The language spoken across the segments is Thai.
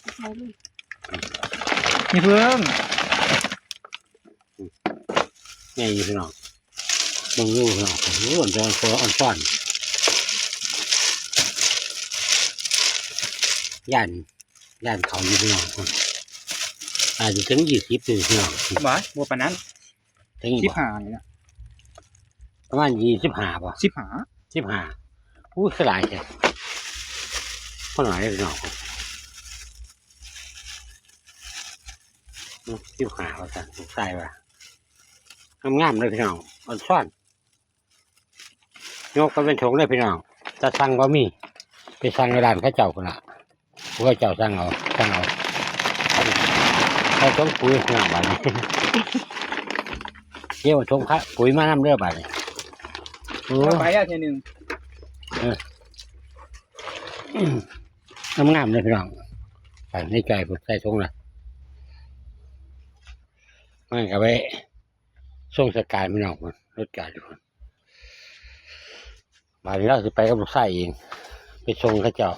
ใส่ลูกนี่เพิ่งไงอยู่พี่น้องมึงรู้พี่น้องรู้อ่อนจะคออ่อนซ่อนย่านย่านเขาอยู่พี่น้องอาจจะถึงยี่สิบเลยพี่น้องบ่บัวปานนั้นถึงสิยี่บห้านี่นะประมาณยี่สิบห้าป่ะสิบห้าสิบห้าอู้สลายแค่คนหลายเลยพี่น้องอืม สิบห้าว่าสั่นใส่ว่ะงามๆเลยพี่น้องอ่อนซ่อนยกก็เป็นถงเลยพี่น้องจะสั่งบะมี่ไปสั่งในร้านเข้าเจ้าคนละพวกเจ้าสั่งเอาสั่งเอาเขาต้องปุ๋ยงามบาดนี้เกี่ยวทงค่ะปุ๋ยมาน้ำเรือบาดนี้โอ้เอาไปแล้วเทียหนึ่งงามงามๆเลยพี่น้องใส่ในใจผมใส่ทงละ มันก็ไปส่งสกายพี่น้องคนรถกาดอยู่คนบานนี้เราจะไปกับลูกไส้เอง ไปส่งข้าเจ้า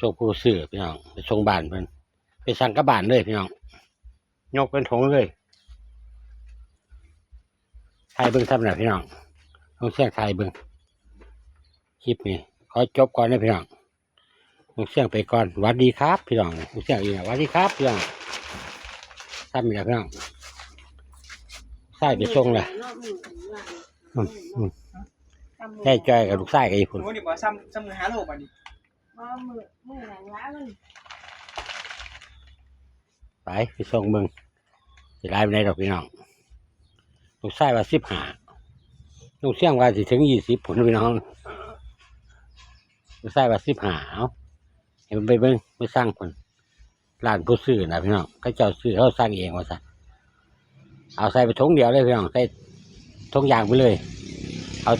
ส่งผู้ซื้อพี่น้องไปส่งบ้านเพิ่นไปสั่งกับบ้านเลยพี่น้องยกเป็นถงเลยไทยเบิ้งทำหน่อยพี่น้องต้องเสียงไทยเบิ้งคลิปนี้ขอจบก่อนนะพี่น้องต้องเสียงไปก่อนวัสดีครับ พี่น้องต้องเสียงอีกนะวัสดีครับพี่น้อง ทำอีกแล้วพี่น้องใส่ไปส่งเลยเนาะมือถึงว่าอืมอืมทำมือได้จอยกับลูกไส้กับอีพุ่นโอ้นี่บ่ซ้ำซ้ำมือหาโลบัดนี้บ่มือมือหลังล้ามันไปไปส่งเบิ้งสิไล่ไปไหนดอกพี่น้องลูกไส้ว่าสิบห้าลูกเสียงว่าสิถึงยี่สิบผลพี่น้องลูกไส้ว่าสิบห้าเอาเห็นไปเบิ้งไปสร้างคน ร้านผู้ซื้อนะพี่น้องเขาเจ้าซื้อเขาสร้างเองว่าสัเอาใส่ไปถุงเดียวเลยพี่น้องใส่ถุงยางไปเลย เอา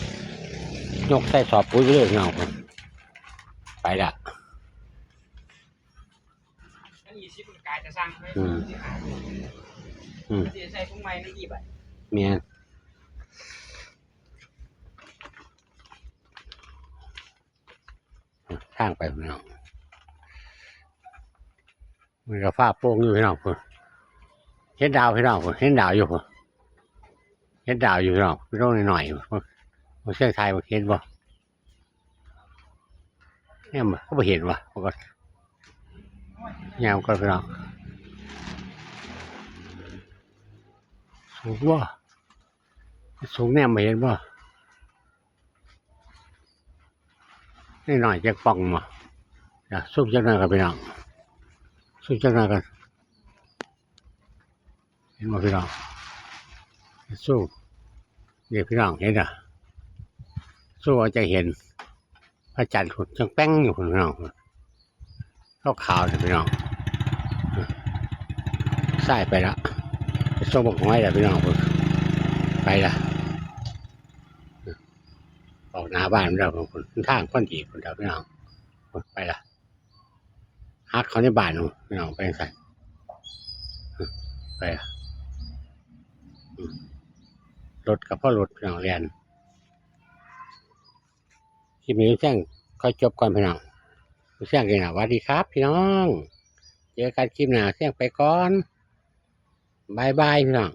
ยกใส่สอบปุ๋ยไปเลยพี่น้องผมไปละอันยี่สิบมันกายจะสร้างให้อืมอืมมันสิใส่ถุงไม้ในกี่บาทเมียนข้างไปพี่น้อง มันก็ฟ้าโป่งอยู่พี่น้องพุ่นเห็นดาวพี่น้องพุ่นเห็นดาวอยู่พุ่นเห็นดาวอยู่พี่น้องพี่น้องหน่อยๆพุ่นมันเสียงไทยมันเห็นบ่เนี่ยมันก็ไม่เห็นว่ะมันก็ยามก็พี่น้องสูงว่าสูงแน่ไม่เห็นบ่นี่หน่อยจะป่องมาเดี๋ยวซุบจังหน่อยกันพี่น้อง ซุบจังหน่อกัน เห็นบ่พี่น้องสู้เดี๋ยวพี่น้องเห็นอะสู้เอาจะเห็น พระจันทร์ขุดจังแป้งอยู่พี่น้องขาวขาวเลยพี่น้องใส่ไปละส่งบักห้อยล้พี่น้องไปละออกหน้าบ้านเราบางคนทางคนดีคนเดียวพี่น้องไปละ ฮักเขาในบ้านหนูพี่น้องไปใส่ไปละอืมรถกับพ่อรถพี่น้องเรียนที่มีแจ้งก็จบก่อนพี่น้องเสียงกันนะสวัสดีครับ พี่น้อง เจอกันคลิปหน้าเสียงไปก่อนบายบายพี่น้อง